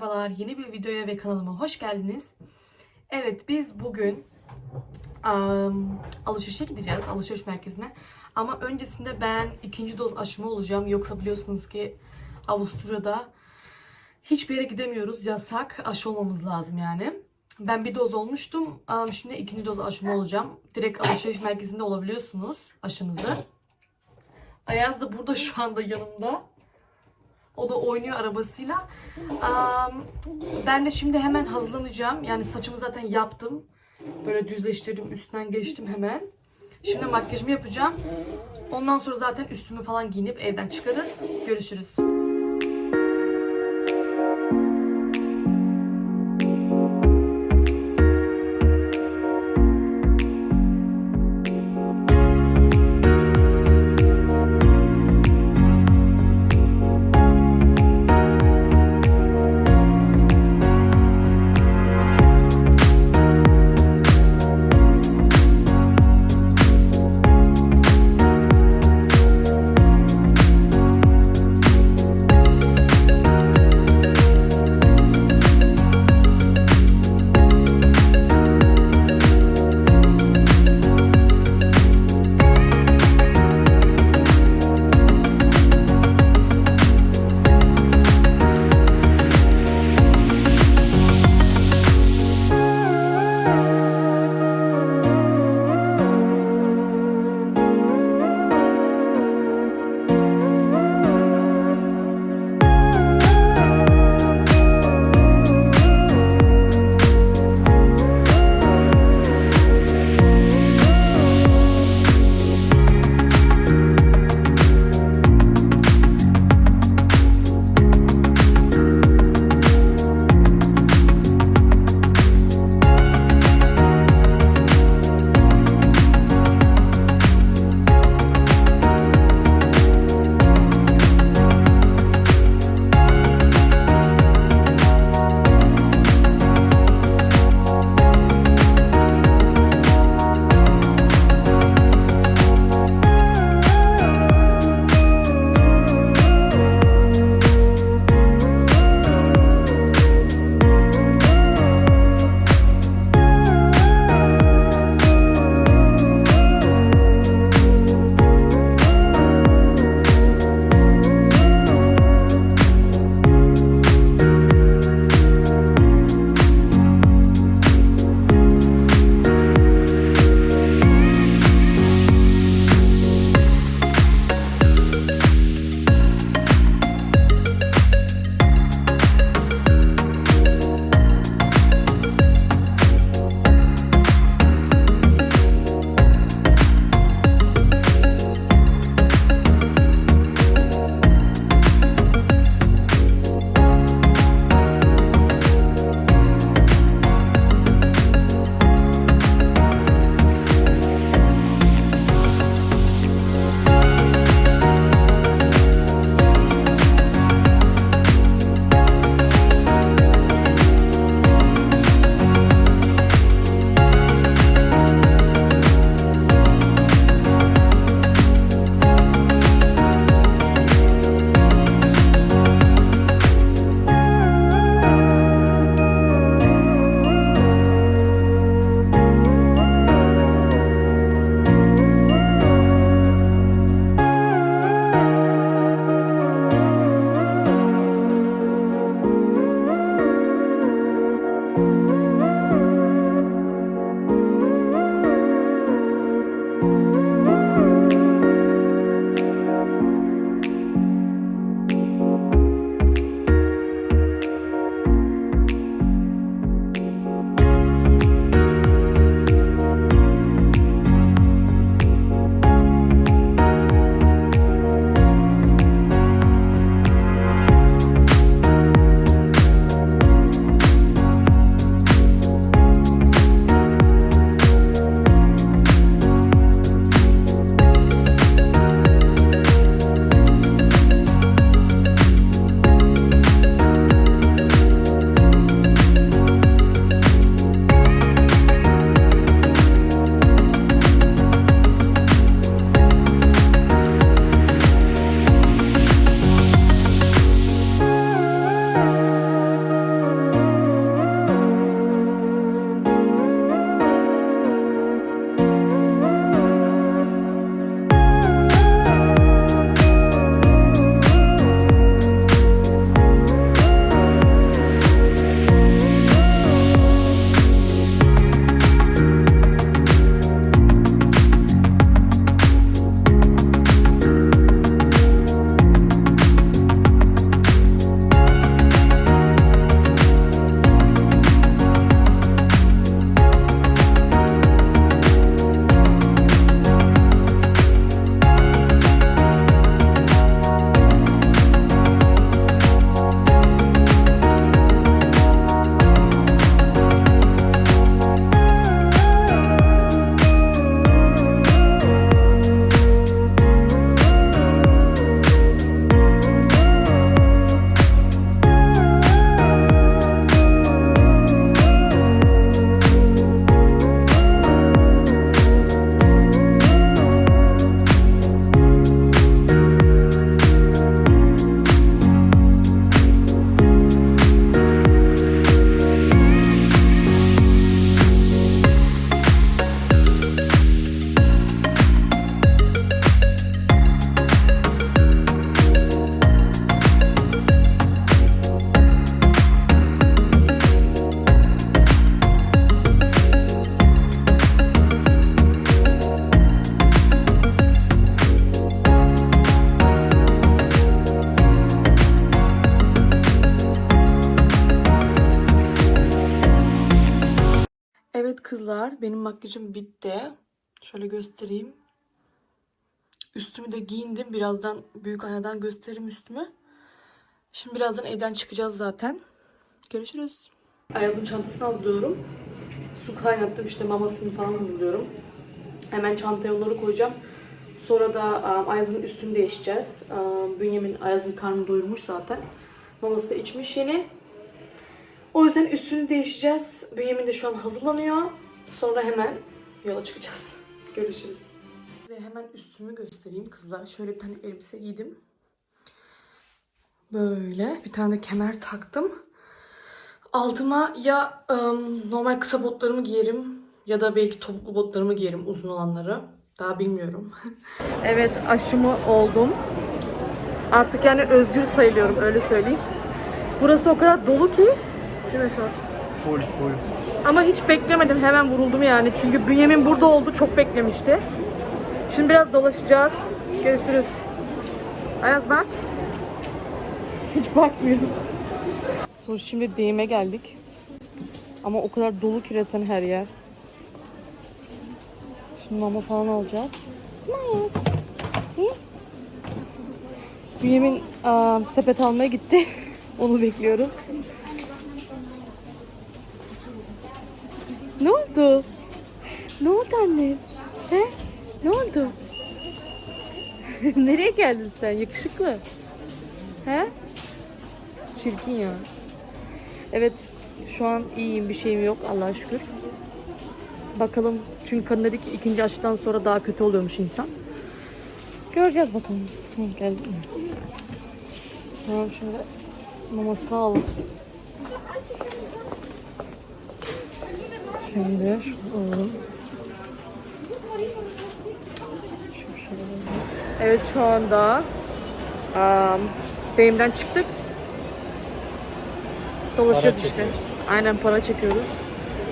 merhabalar. Yeni bir videoya ve kanalıma hoş geldiniz. Evet biz bugün um, alışverişe gideceğiz. Alışveriş merkezine. Ama öncesinde ben ikinci doz aşımı olacağım. Yoksa biliyorsunuz ki Avusturya'da hiçbir yere gidemiyoruz. Yasak. Aşı olmamız lazım yani. Ben bir doz olmuştum. Um, Şimdi ikinci doz aşımı olacağım. Direkt alışveriş merkezinde olabiliyorsunuz aşınızı. Ayaz da burada şu anda yanımda. O da oynuyor arabasıyla. Am, ben de şimdi hemen hazırlanacağım. Yani saçımı zaten yaptım. Böyle düzleştirdim, üstünden geçtim hemen. Şimdi makyajımı yapacağım. Ondan sonra zaten üstümü falan giyinip evden çıkarız. Görüşürüz. Makyajım bitti. Şöyle göstereyim. Üstümü de giyindim. Birazdan büyük aynadan gösteririm üstümü. Şimdi birazdan evden çıkacağız zaten. Görüşürüz. Ayaz'ın çantasını hazırlıyorum. Su kaynattım işte mamasını falan hazırlıyorum. Hemen çantaya onları koyacağım. Sonra da um, Ayaz'ın üstünü değişeceğiz. Um, Bünyamin Ayaz'ın karnını doyurmuş zaten. Maması içmiş yeni. O yüzden üstünü değişeceğiz. Bünyamin de şu an hazırlanıyor. Sonra hemen yola çıkacağız. Görüşürüz. Size hemen üstümü göstereyim kızlar. Şöyle bir tane elbise giydim. Böyle bir tane de kemer taktım. Altıma ya ım, normal kısa botlarımı giyerim ya da belki topuklu botlarımı giyerim uzun olanları. Daha bilmiyorum. evet aşımı oldum. Artık yani özgür sayılıyorum öyle söyleyeyim. Burası o kadar dolu ki. Değil mi? Full full. Ama hiç beklemedim. Hemen vuruldum yani. Çünkü Bünyamin burada oldu. Çok beklemişti. Şimdi biraz dolaşacağız. Görüşürüz. Ayaz bak. Hiç bakmıyorum. Sonra şimdi deyime geldik. Ama o kadar dolu ki resen her yer. Şimdi mama falan alacağız. Hı? Bünyamin aa, sepet almaya gitti. Onu bekliyoruz. Ne oldu? Ne oldu annem? He? Ne oldu? Nereye geldin sen? Yakışıklı. He? Çirkin ya. Evet, şu an iyiyim. Bir şeyim yok Allah'a şükür. Bakalım. Çünkü kadın dedi ki ikinci aşıdan sonra daha kötü oluyormuş insan. Göreceğiz bakalım. Hı, geldim. Tamam şimdi mamasını alalım. Şöyle. Evet şu anda um, deyimden çıktık. Dolaşıyoruz işte. Aynen para çekiyoruz.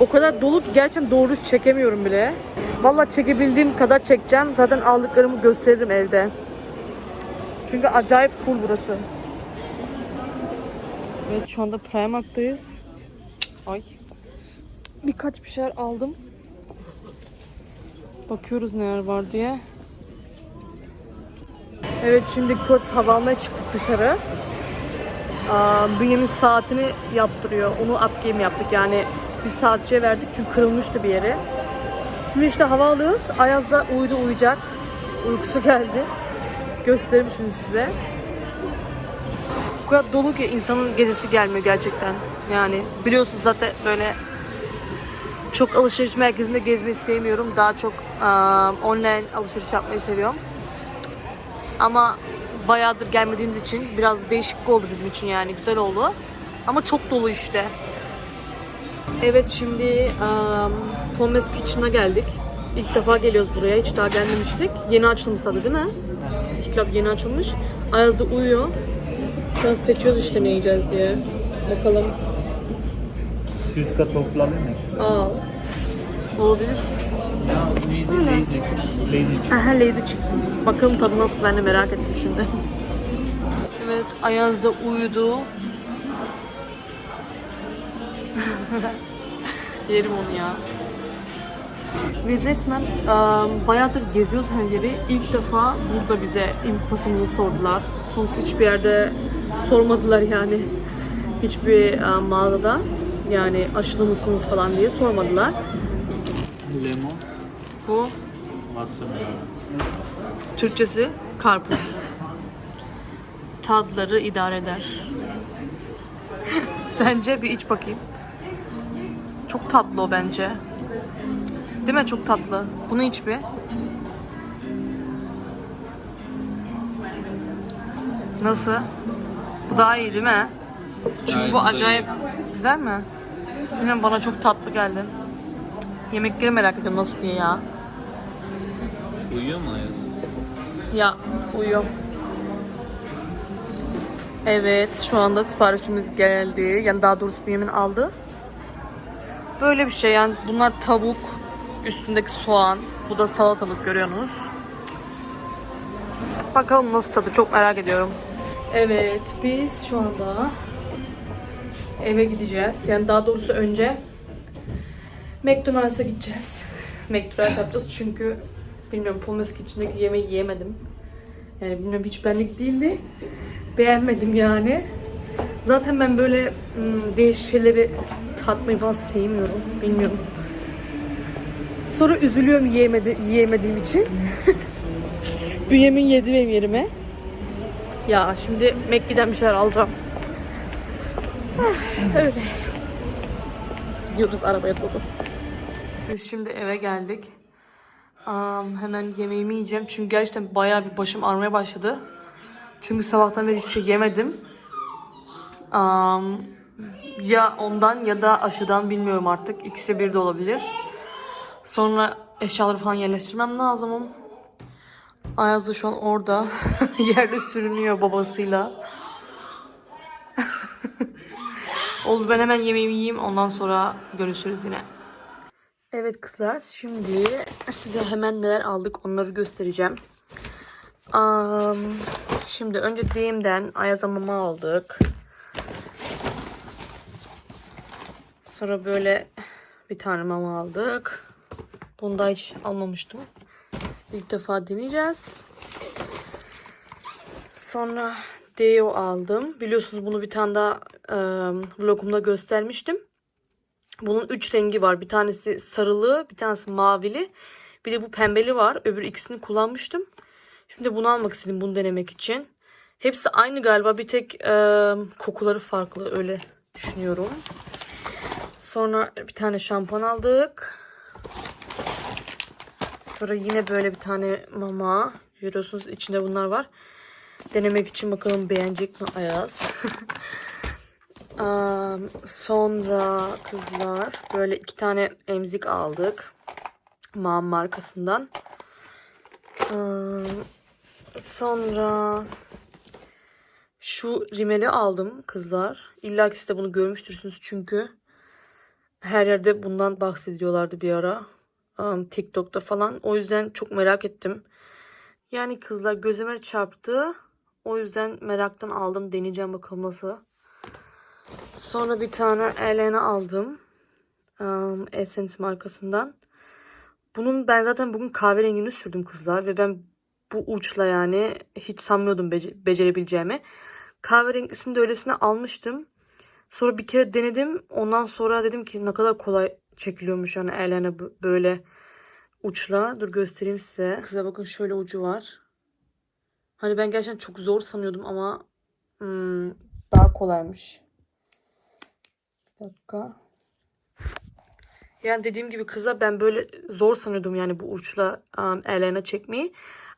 O kadar dolu ki gerçekten doğru çekemiyorum bile. Vallahi çekebildiğim kadar çekeceğim. Zaten aldıklarımı gösteririm evde. Çünkü acayip full burası. Evet şu anda Primark'tayız. Ay birkaç bir şeyler aldım. Bakıyoruz neler var diye. Evet şimdi Kurt hava çıktık dışarı. Aa, Bünyamin saatini yaptırıyor. Onu upgame yaptık yani bir saatçiye verdik çünkü kırılmıştı bir yere. Şimdi işte hava alıyoruz. Ayaz da uyudu uyuyacak. Uykusu geldi. Göstereyim şimdi size. Bu kadar dolu ki insanın gezisi gelmiyor gerçekten. Yani biliyorsunuz zaten böyle çok alışveriş merkezinde gezmeyi sevmiyorum. Daha çok aa, online alışveriş yapmayı seviyorum. Ama bayağıdır gelmediğimiz için biraz değişik oldu bizim için yani. Güzel oldu. Ama çok dolu işte. Evet şimdi um, Pommes Kitchen'a geldik. İlk defa geliyoruz buraya. Hiç daha gelmemiştik. Yeni açılmış tadı değil mi? İlk yeni açılmış. Ayaz da uyuyor. Şu an seçiyoruz işte ne yiyeceğiz diye. Bakalım. Alayım mı? Al. Olabilir. Ya neydi? Lazy. Lazy Aha lazy çıktı. Bakalım tadı nasıl ben de merak ettim şimdi. Evet Ayaz da uyudu. Yerim onu ya. Ve resmen um, bayağıdır geziyoruz her yeri. İlk defa burada bize infosumuzu sordular. Sonsuz hiçbir yerde sormadılar yani. Hiçbir um, mağazada. Yani aşılı mısınız falan diye sormadılar. Lemon. Bu. Türkçesi karpuz. Tadları idare eder. Sence bir iç bakayım. Çok tatlı o bence. Değil mi? Çok tatlı. Bunu iç bir. Nasıl? Bu daha iyi değil mi? Çünkü bu acayip güzel mi? Bilmiyorum bana çok tatlı geldi. Yemekleri merak ediyorum nasıl diye ya. Uyuyor mu Ayaz? Ya uyuyor. Evet şu anda siparişimiz geldi. Yani daha doğrusu Bünyamin aldı. Böyle bir şey yani bunlar tavuk, üstündeki soğan, bu da salatalık görüyorsunuz. Bakalım nasıl tadı çok merak ediyorum. Evet biz şu anda eve gideceğiz. Yani daha doğrusu önce McDonald's'a gideceğiz. McDonald's yapacağız çünkü bilmiyorum Pommes içindeki yemeği yiyemedim. Yani bilmiyorum hiç benlik değildi. Beğenmedim yani. Zaten ben böyle ım, değişik şeyleri tatmayı falan sevmiyorum. Bilmiyorum. Sonra üzülüyorum yiyemedi, yiyemediğim için. Bünyamin yedi benim yerime. Ya şimdi Mekke'den bir şeyler alacağım. Ah, Öyle. Gidiyoruz arabaya doğru. Biz şimdi eve geldik. Am, hemen yemeğimi yiyeceğim. Çünkü gerçekten bayağı bir başım ağrımaya başladı. Çünkü sabahtan beri hiçbir şey yemedim. Am, ya ondan ya da aşıdan bilmiyorum artık. İkisi bir de olabilir. Sonra eşyaları falan yerleştirmem lazım. Ayaz da şu an orada. Yerde sürünüyor babasıyla. Oldu ben hemen yemeğimi yiyeyim. Ondan sonra görüşürüz yine. Evet kızlar şimdi size hemen neler aldık onları göstereceğim. Am, şimdi önce Diyem'den Ayaz'a mama aldık. Sonra böyle bir tane mama aldık. Bunu da hiç almamıştım. İlk defa deneyeceğiz. Sonra Deo aldım. Biliyorsunuz bunu bir tane daha e, vlogumda göstermiştim. Bunun üç rengi var. Bir tanesi sarılı, bir tanesi mavili. Bir de bu pembeli var. Öbür ikisini kullanmıştım. Şimdi bunu almak istedim bunu denemek için. Hepsi aynı galiba. Bir tek e, kokuları farklı öyle düşünüyorum. Sonra bir tane şampuan aldık. Sonra yine böyle bir tane mama. Görüyorsunuz içinde bunlar var. Denemek için bakalım beğenecek mi Ayaz. Aa, sonra kızlar böyle iki tane emzik aldık. Mam markasından. Aa, sonra şu rimeli aldım kızlar. İlla ki siz de bunu görmüştürsünüz çünkü her yerde bundan bahsediyorlardı bir ara. Um, TikTok'ta falan. O yüzden çok merak ettim. Yani kızlar gözüme çarptı. O yüzden meraktan aldım. Deneyeceğim bakalım nasıl. Sonra bir tane Elena aldım. Um, Essence markasından. Bunun ben zaten bugün kahverengini sürdüm kızlar. Ve ben bu uçla yani hiç sanmıyordum bece- becerebileceğimi. Kahverengisini de öylesine almıştım. Sonra bir kere denedim. Ondan sonra dedim ki ne kadar kolay çekiliyormuş yani Elena böyle uçla. Dur göstereyim size. Kıza bakın şöyle ucu var. Hani ben gerçekten çok zor sanıyordum ama hmm, daha kolaymış. Bir dakika. Yani dediğim gibi kızlar ben böyle zor sanıyordum yani bu uçla um, Elena çekmeyi.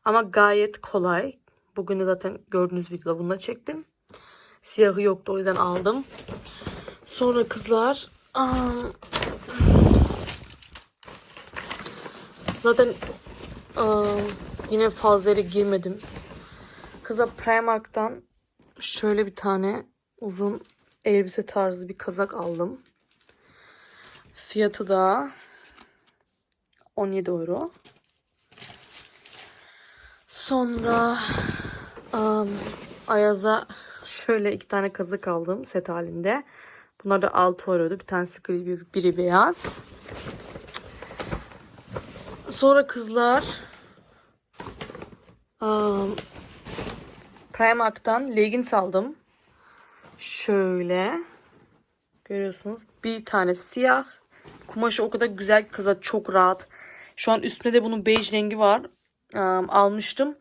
Ama gayet kolay. Bugün de zaten gördüğünüz videoda bununla çektim. Siyahı yoktu o yüzden aldım. Sonra kızlar um, zaten um, yine fazla girmedim. Kıza Primark'tan şöyle bir tane uzun elbise tarzı bir kazak aldım. Fiyatı da 17 euro. Sonra um, Ayaz'a şöyle iki tane kazak aldım set halinde. Bunlar da 6 euroydu. Bir tanesi gri, bir- biri beyaz. Sonra kızlar um, Primark'tan leggings aldım. Şöyle. Görüyorsunuz. Bir tane siyah. Kumaşı o kadar güzel ki kıza çok rahat. Şu an üstünde de bunun bej rengi var. Um, almıştım.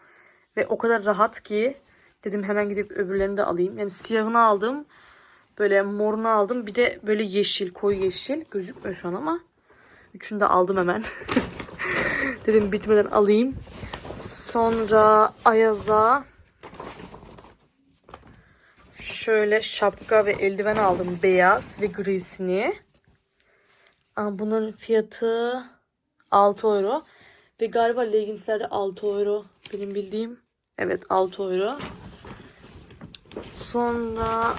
Ve o kadar rahat ki dedim hemen gidip öbürlerini de alayım. Yani siyahını aldım. Böyle morunu aldım. Bir de böyle yeşil, koyu yeşil. Gözükmüyor şu an ama. Üçünü de aldım hemen. dedim bitmeden alayım. Sonra Ayaz'a şöyle şapka ve eldiven aldım. Beyaz ve grisini. Aa, Bunların fiyatı 6 euro. Ve galiba leggingsler de 6 euro. Benim bildiğim. Evet 6 euro. Sonra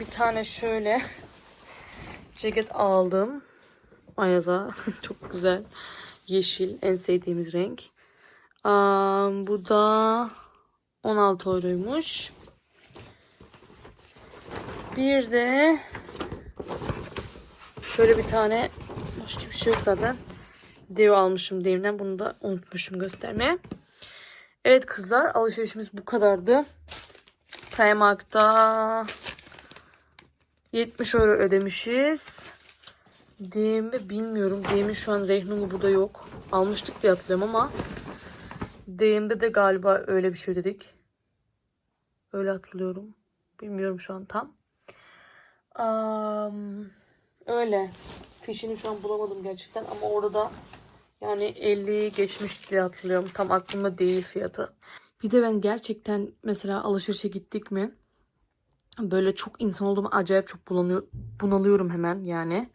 bir tane şöyle ceket aldım. Ayaz'a. Çok güzel. Yeşil. En sevdiğimiz renk. Aa, bu da 16 euroymuş. Bir de Şöyle bir tane başka bir şey yok zaten. Deo almışım Dev'den. Bunu da unutmuşum göstermeye. Evet kızlar alışverişimiz bu kadardı. Primark'ta 70 euro ödemişiz. DM'de bilmiyorum. DM'in şu an Rehnung'u burada yok. Almıştık diye hatırlıyorum ama DM'de de galiba öyle bir şey ödedik. Öyle hatırlıyorum. Bilmiyorum şu an tam. Am, öyle. Fişini şu an bulamadım gerçekten ama orada yani 50'yi geçmiş diye hatırlıyorum. Tam aklımda değil fiyatı. Bir de ben gerçekten mesela alışverişe gittik mi böyle çok insan olduğumu acayip çok bulanıyor, bunalıyorum hemen yani.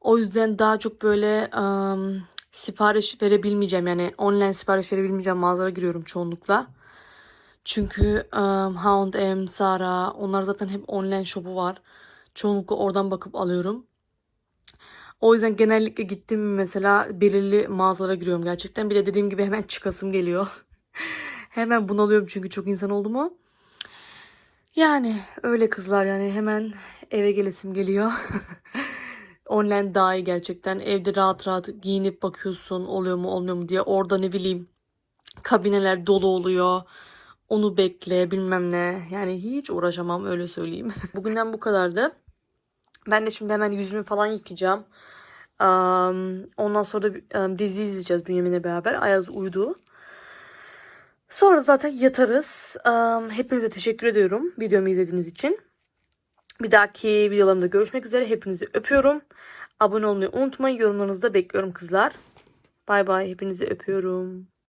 O yüzden daha çok böyle ım, sipariş verebilmeyeceğim. Yani online sipariş verebilmeyeceğim mağazalara giriyorum çoğunlukla. Çünkü um, H&M, Zara onlar zaten hep online shop'u var. Çoğunlukla oradan bakıp alıyorum. O yüzden genellikle gittim mesela belirli mağazalara giriyorum gerçekten. Bir de dediğim gibi hemen çıkasım geliyor. hemen bunalıyorum çünkü çok insan oldu mu. Yani öyle kızlar yani hemen eve gelesim geliyor. Online daha iyi gerçekten. Evde rahat rahat giyinip bakıyorsun oluyor mu olmuyor mu diye. Orada ne bileyim kabineler dolu oluyor. Onu bekle bilmem ne. Yani hiç uğraşamam öyle söyleyeyim. Bugünden bu kadardı. Ben de şimdi hemen yüzümü falan yıkayacağım. Am, ondan sonra da am, dizi izleyeceğiz Bünyamin'le beraber. Ayaz uyudu. Sonra zaten yatarız. Am, hepinize teşekkür ediyorum videomu izlediğiniz için. Bir dahaki videolarımda görüşmek üzere. Hepinizi öpüyorum. Abone olmayı unutmayın. Yorumlarınızı da bekliyorum kızlar. Bay bay. Hepinizi öpüyorum.